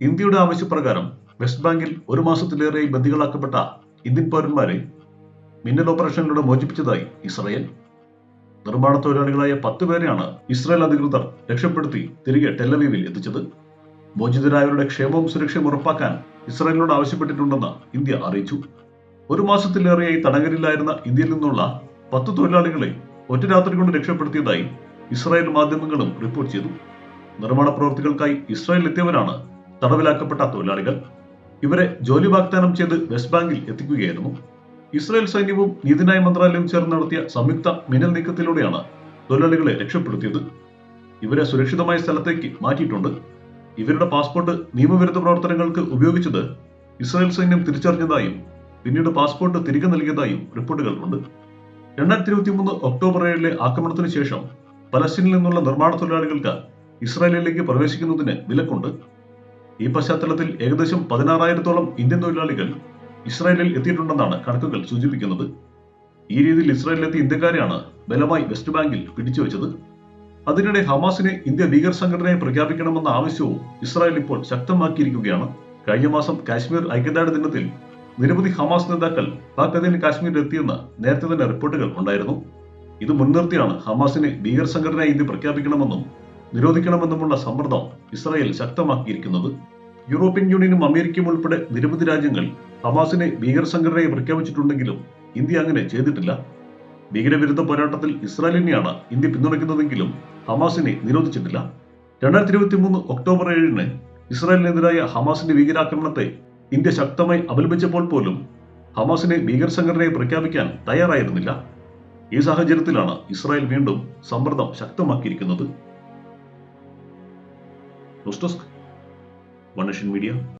ഇന്ത്യയുടെ ആവശ്യപ്രകാരം വെസ്റ്റ് ബാങ്കിൽ ഒരു മാസത്തിലേറെ ബന്ദികളാക്കപ്പെട്ട ഇന്ത്യൻ പൗരന്മാരെ മിന്നൽ ഓപ്പറേഷനിലൂടെ മോചിപ്പിച്ചതായി ഇസ്രായേൽ. നിർമ്മാണ തൊഴിലാളികളായ പത്ത് പേരെയാണ് ഇസ്രായേൽ അധികൃതർ രക്ഷപ്പെടുത്തി തിരികെ ടെല്ലവീവിൽ എത്തിച്ചത്. മോചിതരായവരുടെ ക്ഷേമവും സുരക്ഷയും ഉറപ്പാക്കാൻ ഇസ്രായേലിനോട് ആവശ്യപ്പെട്ടിട്ടുണ്ടെന്ന് ഇന്ത്യ അറിയിച്ചു. ഒരു മാസത്തിലേറെയായി തടങ്കലിലായിരുന്ന ഇന്ത്യയിൽ നിന്നുള്ള പത്ത് തൊഴിലാളികളെ ഒറ്റ രാത്രി കൊണ്ട് രക്ഷപ്പെടുത്തിയതായി ഇസ്രായേൽ മാധ്യമങ്ങളും റിപ്പോർട്ട് ചെയ്തു. നിർമ്മാണ പ്രവൃത്തികൾക്കായി ഇസ്രായേൽ എത്തിയവരാണ് തടവിലാക്കപ്പെട്ട തൊഴിലാളികൾ ഇവരെ ജോലി വാഗ്ദാനം ചെയ്ത് വെസ്റ്റ് ബാങ്കിൽ എത്തിക്കുകയായിരുന്നു. ഇസ്രായേൽ സൈന്യവും നീതിന്യായ മന്ത്രാലയവും ചേർന്ന് നടത്തിയ സംയുക്ത മിന്നൽ നീക്കത്തിലൂടെയാണ് തൊഴിലാളികളെ രക്ഷപ്പെടുത്തിയത്. ഇവരെ സുരക്ഷിതമായ സ്ഥലത്തേക്ക് മാറ്റിയിട്ടുണ്ട്. ഇവരുടെ പാസ്പോർട്ട് നിയമവിരുദ്ധ പ്രവർത്തനങ്ങൾക്ക് ഉപയോഗിച്ചത് ഇസ്രായേൽ സൈന്യം തിരിച്ചറിഞ്ഞതായും പിന്നീട് പാസ്പോർട്ട് തിരികെ നൽകിയതായും റിപ്പോർട്ടുകൾ ഉണ്ട് രണ്ടായിരത്തി ഇരുപത്തി മൂന്ന് ഒക്ടോബർ ഏഴിലെ ആക്രമണത്തിന് ശേഷം പലസ്തീനിൽ നിന്നുള്ള നിർമ്മാണ തൊഴിലാളികൾക്ക് ഇസ്രായേലിലേക്ക് പ്രവേശിക്കുന്നതിന് വിലക്കുണ്ട് ഈ പശ്ചാത്തലത്തിൽ ഏകദേശം പതിനാറായിരത്തോളം ഇന്ത്യൻ തൊഴിലാളികൾ ഇസ്രായേലിൽ എത്തിയിട്ടുണ്ടെന്നാണ് കണക്കുകൾ സൂചിപ്പിക്കുന്നത്. ഈ രീതിയിൽ ഇസ്രായേലിലെത്തിയ ഇന്ത്യക്കാരെയാണ് ബലമായി വെസ്റ്റ് ബാങ്കിൽ പിടിച്ചുവെച്ചത്. അതിനിടെ ഹമാസിനെ ഇന്ത്യ ഭീകര സംഘടനയെ പ്രഖ്യാപിക്കണമെന്ന ആവശ്യവും ഇസ്രായേൽ ഇപ്പോൾ ശക്തമാക്കിയിരിക്കുകയാണ്. കഴിഞ്ഞ മാസം കാശ്മീർ ഐക്യദാർഢ്യ ദിനത്തിൽ നിരവധി ഹമാസ് നേതാക്കൾ പാക് അധീന കാശ്മീരിൽ എത്തിയെന്ന് നേരത്തെ തന്നെ റിപ്പോർട്ടുകൾ ഉണ്ടായിരുന്നു. ഇത് മുൻനിർത്തിയാണ് ഹമാസിനെ ഭീകര സംഘടനയായി ഇന്ത്യ പ്രഖ്യാപിക്കണമെന്നും നിരോധിക്കണമെന്നുമുള്ള സമ്മർദ്ദം ഇസ്രായേൽ ശക്തമാക്കിയിരിക്കുന്നത്. യൂറോപ്യൻ യൂണിയനും അമേരിക്കയും ഉൾപ്പെടെ നിരവധി രാജ്യങ്ങൾ ഹമാസിനെ ഭീകര സംഘടനയെ പ്രഖ്യാപിച്ചിട്ടുണ്ടെങ്കിലും ഇന്ത്യ അങ്ങനെ ചെയ്തിട്ടില്ല. ഭീകരവിരുദ്ധ പോരാട്ടത്തിൽ ഇസ്രായേലിനെയാണ് ഇന്ത്യ പിന്തുണയ്ക്കുന്നതെങ്കിലും ഹമാസിനെ നിരോധിച്ചിട്ടില്ല. രണ്ടായിരത്തി ഇരുപത്തി മൂന്ന് ഒക്ടോബർ ഏഴിന് ഇസ്രായേലിനെതിരായ ഹമാസിന്റെ ഭീകരാക്രമണത്തെ ഇന്ത്യ ശക്തമായി അപലപിച്ചപ്പോൾ പോലും ഹമാസിനെ ഭീകര സംഘടനയെ പ്രഖ്യാപിക്കാൻ തയ്യാറായിരുന്നില്ല. ഈ സാഹചര്യത്തിലാണ് ഇസ്രായേൽ വീണ്ടും സമ്മർദ്ദം ശക്തമാക്കിയിരിക്കുന്നത്. दोस्तों वन नेशन मीडिया